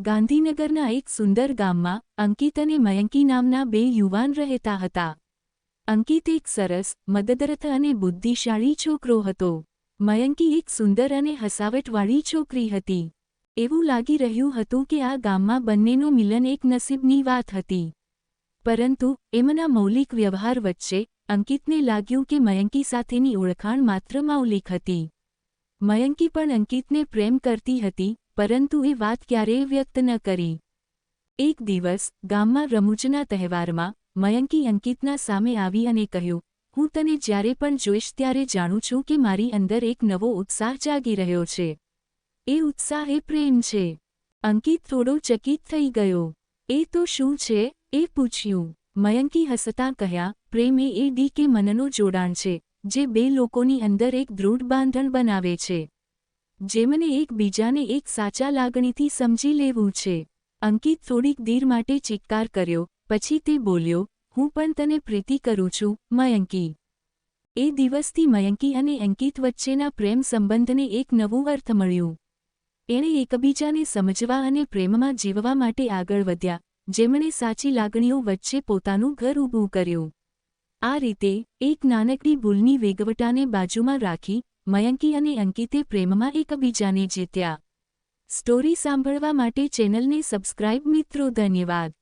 ગાંધીનગરના એક સુંદર ગામમાં અંકિત અને મયંકી નામના બે યુવાન રહેતા હતા. અંકિત એક સરસ, મદદરથ અને બુદ્ધિશાળી છોકરો હતો. મયંકી એક સુંદર અને હસાવટવાળી છોકરી હતી. એવું લાગી રહ્યું હતું કે આ ગામમાં બંનેનું મિલન એક નસીબની વાત હતી. પરંતુ, એમના મૌલિક વ્યવહાર વચ્ચે, અંકિતને લાગ્યું કે મયંકી સાથેની ઓળખાણ માત્ર મૌલિક હતી. મયંકી પણ અંકિતને પ્રેમ કરતી હતી પરંતુ એ વાત ક્યારેય વ્યક્ત ન કરી. એક દિવસ, ગામમાં રમૂજના તહેવારમાં, મયંકી અંકિતના સામે આવી અને કહ્યું, હું તને જ્યારે પણ જોઈશ ત્યારે જાણું છું કે મારી અંદર એક નવો ઉત્સાહ જાગી રહ્યો છે. એ ઉત્સાહ એ પ્રેમ છે. અંકિત થોડો ચકિત થઈ ગયો. એ તો શું છે? એ પૂછ્યું. મયંકી હસતાં કહ્યા, પ્રેમ એ ડી કે મનનું જોડાણ છે, જે બે લોકોની અંદર એક દૃઢ બાંધણ બનાવે છે. જેમને એકબીજાને એક સાચા લાગણીથી સમજી લેવું છે. અંકિત થોડીક દેર માટે ચિત્કાર કર્યો, પછી તે બોલ્યો, હું પણ તને પ્રીતિ કરું છું, મયંકી. એ દિવસથી મયંકી અને અંકિત વચ્ચેના પ્રેમ સંબંધને એક નવું અર્થ મળ્યું. એણે એકબીજાને સમજવા અને પ્રેમમાં જીવવા માટે આગળ વધ્યા, જેમણે સાચી લાગણીઓ વચ્ચે પોતાનું ઘર ઊભું કર્યું. આ રીતે, એક નાનકડી ભૂલની વેગવટાને બાજુમાં રાખી મયંકી અને અંકિતે પ્રેમમાં એકબીજાને જીત્યા. સ્ટોરી સાંભળવા માટે ચેનલને સબસ્ક્રાઇબ મિત્રો ધન્યવાદ.